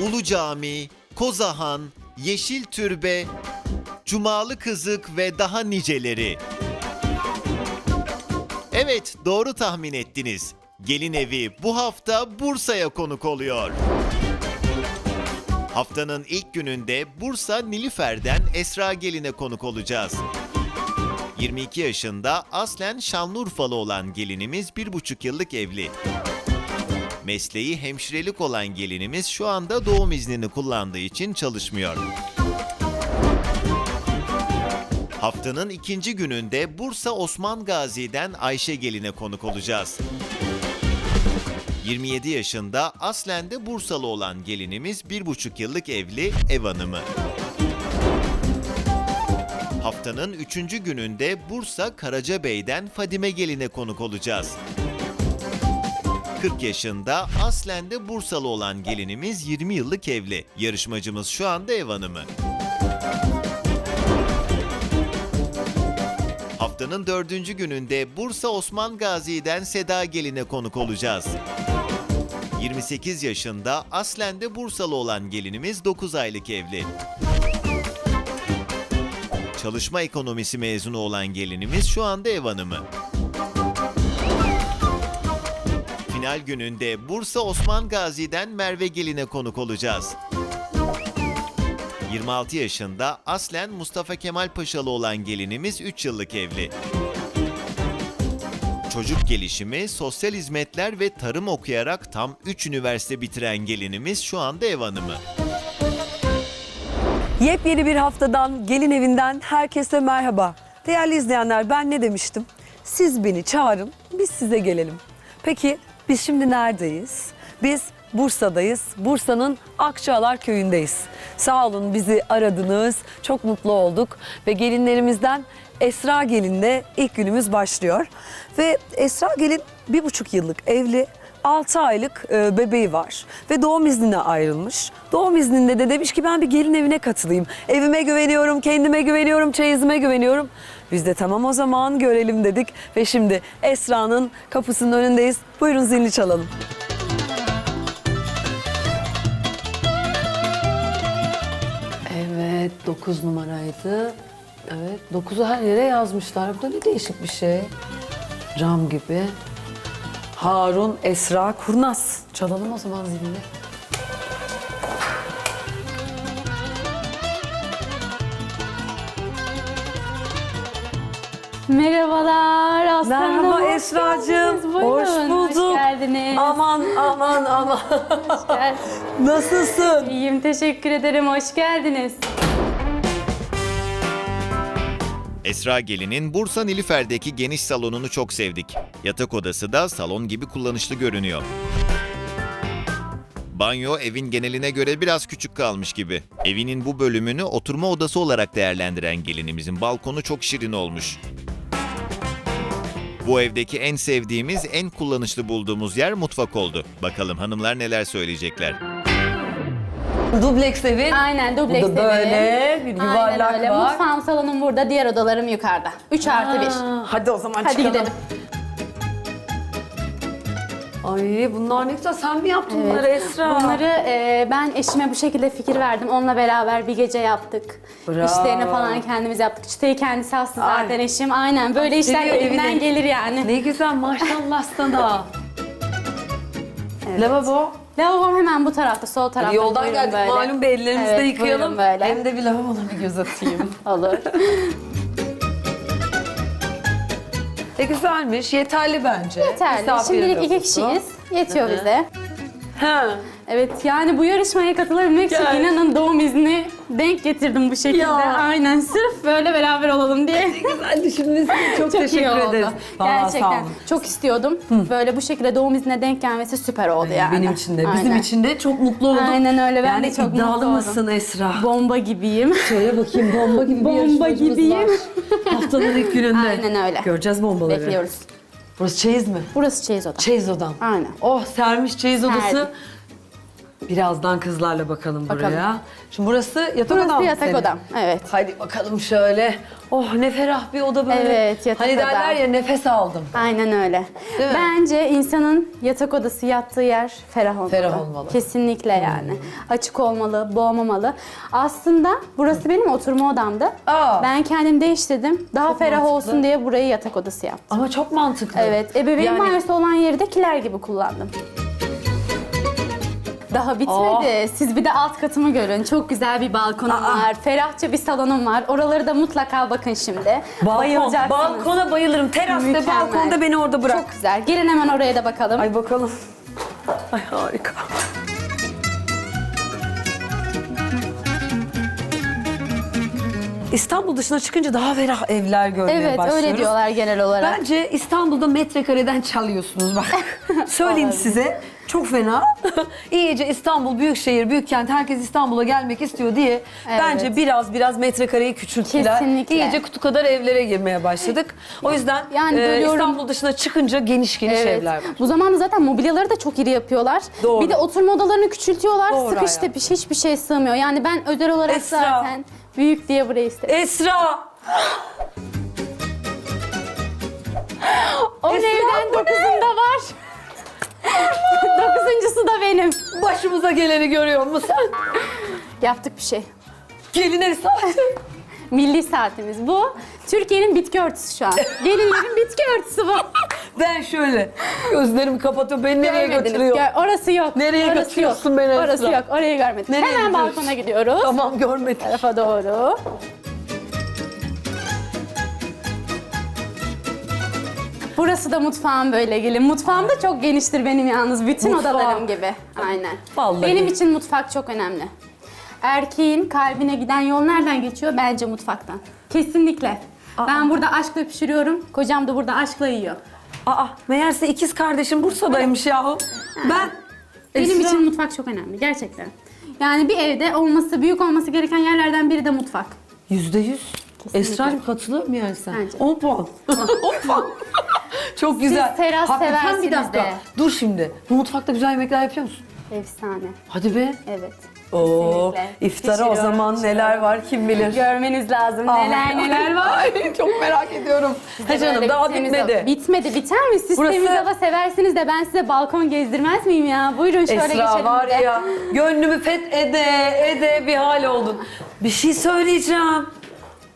Ulu Cami, Kozahan, Yeşil Türbe, Cumalı Kızık ve daha niceleri. Evet, doğru tahmin ettiniz. Gelin evi bu hafta Bursa'ya konuk oluyor. Haftanın ilk gününde Bursa Nilüfer'den Esra Gelin'e konuk olacağız. 22 yaşında aslen Şanlıurfalı olan gelinimiz bir buçuk yıllık evli. Mesleği hemşirelik olan gelinimiz şu anda doğum iznini kullandığı için çalışmıyor. Haftanın ikinci gününde Bursa Osman Gazi'den Ayşe Gelin'e konuk olacağız. 27 yaşında aslen de Bursalı olan gelinimiz bir buçuk yıllık evli ev hanımı. Haftanın üçüncü gününde Bursa Karacabey'den Fadime Gelin'e konuk olacağız. 40 yaşında aslen de Bursalı olan gelinimiz 20 yıllık evli. Yarışmacımız şu anda ev hanımı. Haftanın dördüncü gününde Bursa Osman Gazi'den Seda Gelin'e konuk olacağız. 28 yaşında aslen de Bursalı olan gelinimiz 9 aylık evli. Çalışma ekonomisi mezunu olan gelinimiz şu anda ev hanımı. Final gününde Bursa Osman Gazi'den Merve Gelin'e konuk olacağız. 26 yaşında aslen Mustafa Kemal Paşalı olan gelinimiz 3 yıllık evli. Çocuk gelişimi, sosyal hizmetler ve tarım okuyarak tam 3 üniversite bitiren gelinimiz şu anda ev hanımı. Yepyeni bir haftadan gelin evinden herkese merhaba. Değerli izleyenler ben ne demiştim? Siz beni çağırın, biz size gelelim. Peki biz şimdi neredeyiz? Biz Bursa'dayız. Bursa'nın Akçaalar köyündeyiz. Sağ olun bizi aradınız. Çok mutlu olduk ve gelinlerimizden Esra Gelin'le ilk günümüz başlıyor. Ve Esra Gelin bir buçuk yıllık evli 6 aylık e, bebeği var ve doğum iznine ayrılmış. Doğum izninde de demiş ki ben bir gelin evine katılayım. Evime güveniyorum, kendime güveniyorum, çeyizime güveniyorum. Biz de tamam o zaman görelim dedik ve şimdi Esra'nın kapısının önündeyiz. Buyurun zilini çalalım. Evet 9 numaraydı. Evet 9'u her yere yazmışlar. Bu da ne değişik bir şey. Cam gibi. Harun Esra Kurnaz. Çalalım o zaman zilini. Merhabalar Aslı Hanım, Merhaba hoş Esra'cığım. Hoş bulduk. Hoş geldiniz. Aman aman aman. Gel. Nasılsın? İyiyim teşekkür ederim. Hoş geldiniz. Esra Gelin'in Bursa Nilüfer'deki geniş salonunu çok sevdik. Yatak odası da salon gibi kullanışlı görünüyor. Banyo evin geneline göre biraz küçük kalmış gibi. Evinin bu bölümünü oturma odası olarak değerlendiren gelinimizin balkonu çok şirin olmuş. Bu evdeki en sevdiğimiz, en kullanışlı bulduğumuz yer mutfak oldu. Bakalım hanımlar neler söyleyecekler. Dubleks evin. Aynen dubleks Bu da böyle bir yuvarlak Aynen öyle. var. Mutfağım salonum burada. Diğer odalarım yukarıda. 3 artı 1. Aa, Hadi o zaman Hadi çıkalım. gidelim. Ay bunlar ne güzel. Sen mi yaptın bunları Esra? Bunları e, ben eşime bu şekilde fikir verdim. Onunla beraber bir gece yaptık. Bravo. İşlerini falan kendimiz yaptık. Çıtayı kendisi astı Ay. zaten eşim. Aynen böyle işler Seviyor elimden evini. gelir yani. Ne güzel maşallah sana. Lavabo. Lavabom hemen bu tarafta, sol tarafta. Yoldan Buyurun geldik böyle. malum bir ellerimizi de Evet, yıkayalım. buyurun böyle. Hem de bir lavabona bir göz atayım. Olur. ne güzelmiş. Yeterli bence. Yeterli. Misafir Şimdilik iki kişiyiz. Yetiyor Hı hı. bize. Ha. Evet yani bu yarışmaya katılabilmek için inanın doğum izni denk getirdim bu şekilde. Ya. Aynen sırf böyle beraber olalım diye. Güzel düşünmüşsün. Çok, Çok teşekkür oldu. ederiz. Vallahi sağ Gerçekten çok istiyordum. Böyle bu şekilde doğum iznine denk gelmesi süper oldu yani. Benim için de, bizim Aynen. için de çok mutlu olduk. Aynen öyle, ben yani de çok iddialı mutlu oldum. mısın Esra? Bomba gibiyim. Söyle bakayım bomba gibi bir Bomba yarışmacımız gibiyim. var. Haftanın ilk gününde. Aynen öyle. Göreceğiz bombaları. Bekliyoruz. Burası çeyiz mi? Burası çeyiz oda. Çeyiz odam. Aynen. Oh sermiş çeyiz odası. Serdim. Birazdan kızlarla bakalım, Bakalım. buraya. Şimdi burası yatak Burası odam mı yatak senin? odam, evet. Hadi bakalım şöyle. Oh ne ferah bir oda böyle. Evet, yatak Hani odam. derler ya nefes aldım. Aynen öyle. Değil mi? Bence insanın yatak odası yattığı yer ferah olmalı. Ferah olmalı. Hmm. Kesinlikle yani. Açık olmalı, boğmamalı. Aslında burası benim oturma odamdı. Aa. Ben kendim değiştirdim. Daha ferah mantıklı. olsun diye burayı yatak odası yaptım. Ama çok mantıklı. Evet, ebeveyn banyosu olan yeri de kiler gibi kullandım. Daha bitmedi. Siz bir de alt katımı görün. Çok güzel bir balkonum Aa. var. Ferahça bir salonum var. Oraları da mutlaka bakın şimdi. Balkon, Bayılacaksınız. balkona bayılırım. Terasta, Mükemmel. balkonda beni orada bırak. Çok güzel. Gelin hemen oraya da bakalım. Ay bakalım. Ay harika. İstanbul dışına çıkınca daha ferah evler görmeye evet, başlıyoruz. öyle diyorlar genel olarak. Bence İstanbul'da metrekareden çalıyorsunuz bak. Söyleyeyim size. Çok fena. İyice İstanbul büyükşehir, büyük kent herkes İstanbul'a gelmek istiyor diye bence biraz biraz metrekareyi küçülttüler. Kesinlikle. İyice kutu kadar evlere girmeye başladık. O yüzden Yani e, bölüyorum. İstanbul dışına çıkınca geniş geniş evler var. Bu zamanda zaten mobilyaları da çok iri yapıyorlar. Doğru. Bir de oturma odalarını küçültüyorlar. Doğru Sıkış hayatım. tepiş hiçbir şey sığmıyor. Yani ben özel olarak Esra. zaten büyük diye burayı istedim. Esra! O Esra, evden bu ne? dokuzunda var. Dokuzuncusu da benim. Başımıza geleni görüyor musun sen? Yaptık bir şey. Gelin ev saati. Milli saatimiz bu. Türkiye'nin bitki örtüsü şu an. Gelinlerin bitki örtüsü bu. Ben şöyle gözlerimi kapatıyorum. Beni nereye Görmediniz. götürüyor? Gör- orası yok. Nereye orası götürüyorsun yok. beni Esra? Orası yok. Orayı görmedik. Nereye Hemen gidiyoruz? balkona gidiyoruz. Tamam görmedim. tarafa doğru. Burası da mutfağım böyle gelin. Mutfağım da çok geniştir benim yalnız. Bütün Mutfağım. odalarım gibi. Aynen. Vallahi. Benim için mutfak çok önemli. Erkeğin kalbine giden yol nereden geçiyor? Bence mutfaktan. Kesinlikle. Ben burada aşkla pişiriyorum. Kocam da burada aşkla yiyor. Aa meğerse ikiz kardeşim Bursa'daymış yahu. Ben Benim Esra- için mutfak çok önemli gerçekten. Yani bir evde olması, büyük olması gereken yerlerden biri de mutfak. Yüzde yüz. Esra'cığım katılır mı yani sen? Bence. 10 puan. 10 puan. Çok güzel. teras Hakikaten bir seversiniz dakika. de. Dur şimdi. Bu mutfakta güzel yemekler yapıyor musun? Efsane. Hadi be. Evet. Oo, Kesinlikle. iftara o Pişiriyorum, zaman pişiriyorum. neler var kim bilir. Görmeniz lazım. Ay, neler neler var. Ay, çok merak ediyorum. Ha canım Böyle daha bitmedi. hava- Bitmedi. Biter mi? Siz Burası- temiz hava seversiniz de ben size balkon gezdirmez miyim ya? Buyurun şöyle Esra geçelim var de. ya gönlümü feth ede ede bir hal oldun. Bir şey söyleyeceğim.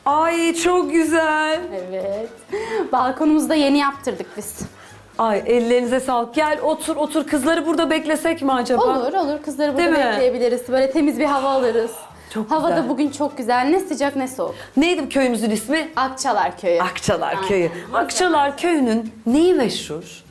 Ay çok güzel. Evet. Balkonumuzu da yeni yaptırdık biz. Ay ellerinize sağlık. Gel otur otur. Kızları burada beklesek mi acaba? Olur olur. Kızları burada Değil mi? bekleyebiliriz. Böyle temiz bir hava alırız. Çok hava güzel. da bugün çok güzel. Ne sıcak ne soğuk. Neydi köyümüzün ismi? Akçalar Köyü. Akçalar Aynen. Köyü. Akçalar Köyü'nün neyi meşhur?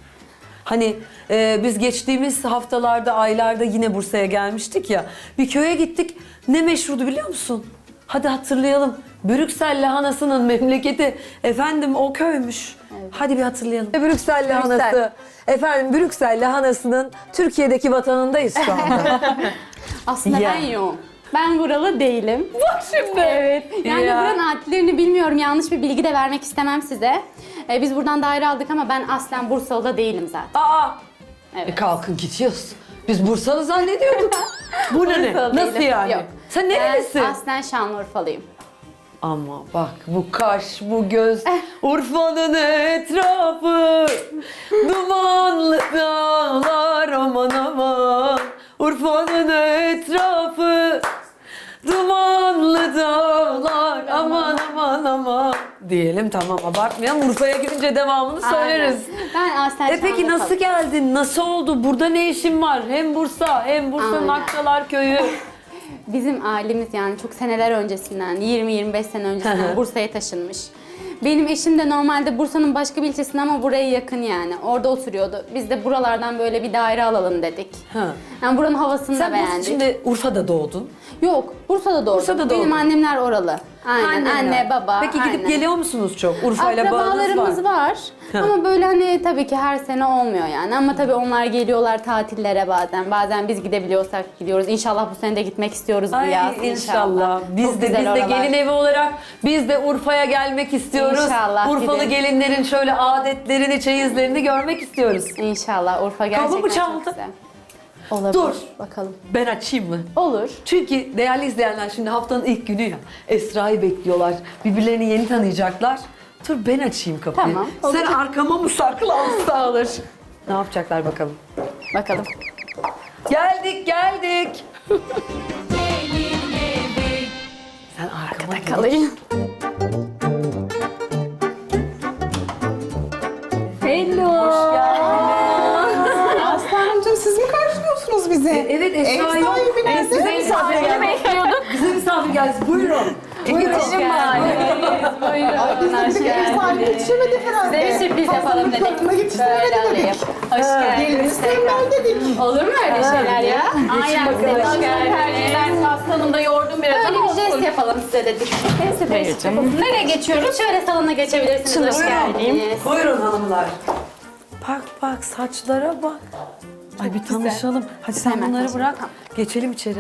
Hani e, biz geçtiğimiz haftalarda, aylarda yine Bursa'ya gelmiştik ya. Bir köye gittik. Ne meşhurdu biliyor musun? Hadi hatırlayalım. Brüksel lahanasının memleketi. Efendim o köymüş. Hadi bir hatırlayalım. Brüksel lahanası. Efendim Brüksel lahanasının Türkiye'deki vatanındayız şu anda. Aslında Ya. ben yoğum. Ben buralı değilim. Bak şimdi. Evet. Yani Ya. buranın adlilerini bilmiyorum. Yanlış bir bilgi de vermek istemem size. Ee, biz buradan daire aldık ama ben aslen Bursalı da değilim zaten. Aa. Evet. E kalkın gidiyoruz. Biz Bursalı zannediyorduk. Bu ne? Bursalı Nasıl değilim. yani? Yok. Sen nerelisin? Ben aslen Şanlıurfalıyım. Ama bak bu kaş, bu göz, Urfa'nın etrafı, dumanlı dağlar aman aman. Urfa'nın etrafı, dumanlı dağlar aman aman aman. Diyelim tamam abartmayalım. Urfa'ya gidince devamını söyleriz. Aynen. Ben aslen E peki nasıl geldin? Nasıl oldu? Burada ne işin var? Hem Bursa hem Bursa'nın Aynen. Akçalar Köyü. Bizim ailemiz yani çok seneler öncesinden, 20-25 sene öncesinden. Bursa'ya taşınmış. Benim eşim de normalde Bursa'nın başka bir ilçesinde ama buraya yakın yani. Orada oturuyordu. Biz de buralardan böyle bir daire alalım dedik. Ha. Yani buranın havasını Sen da Bursa, beğendik. şimdi Urfa'da doğdun. Yok, Bursa'da doğdum. Bursa'da Benim doğdun. annemler oralı. Aynen, Annenler. anne, baba. Peki gidip aynen. geliyor musunuz çok? Urfa ile bağınız Akrabalarımız var. var. Ama böyle hani tabii ki her sene olmuyor yani. Ama tabii onlar geliyorlar tatillere bazen. Bazen biz gidebiliyorsak gidiyoruz. İnşallah bu sene de gitmek istiyoruz bu Ay yaz. inşallah. Biz Çok de güzel biz de oralar. gelin evi olarak biz de Urfa'ya gelmek istiyoruz. İnşallah Urfalı gidelim. gelinlerin şöyle adetlerini, çeyizlerini görmek istiyoruz. İnşallah Urfa gerçekten mı çok çaldı? güzel. Olabilir. Dur. Bakalım. Ben açayım mı? Olur. Çünkü değerli izleyenler şimdi haftanın ilk günü ya. Esra'yı bekliyorlar. Birbirlerini yeni tanıyacaklar. Dur ben açayım kapıyı. Tamam. Sen arkama mı saklansan? olur. Ne yapacaklar bakalım. Bakalım. Geldik geldik. Sen arkama gel. Kalayım. Misafir geldi. Buyurun. Buyurun. Hoş geldiniz. Buyurun. Biz de bir ev sahibi yetişemedik herhalde. Size bir sürpriz yapalım dedik. Kadına Böyle yetiştiremedik alayım. dedik. Hoş geldiniz. Geliniz tembel dedik. Olur mu öyle şeyler ya? Aynen. bakalım. Hoş geldiniz. Ben aslanımda yoğurdum biraz Böyle ama bir jest yapalım size dedik. Neyse değişik yapalım. Nereye geçiyoruz? Şöyle salona geçebilirsiniz. Hoş geldiniz. Buyurun hanımlar. Bak bak saçlara bak. Ay bir tanışalım. Hadi sen Hemen bunları tanışalım, bırak. Geçelim içeri.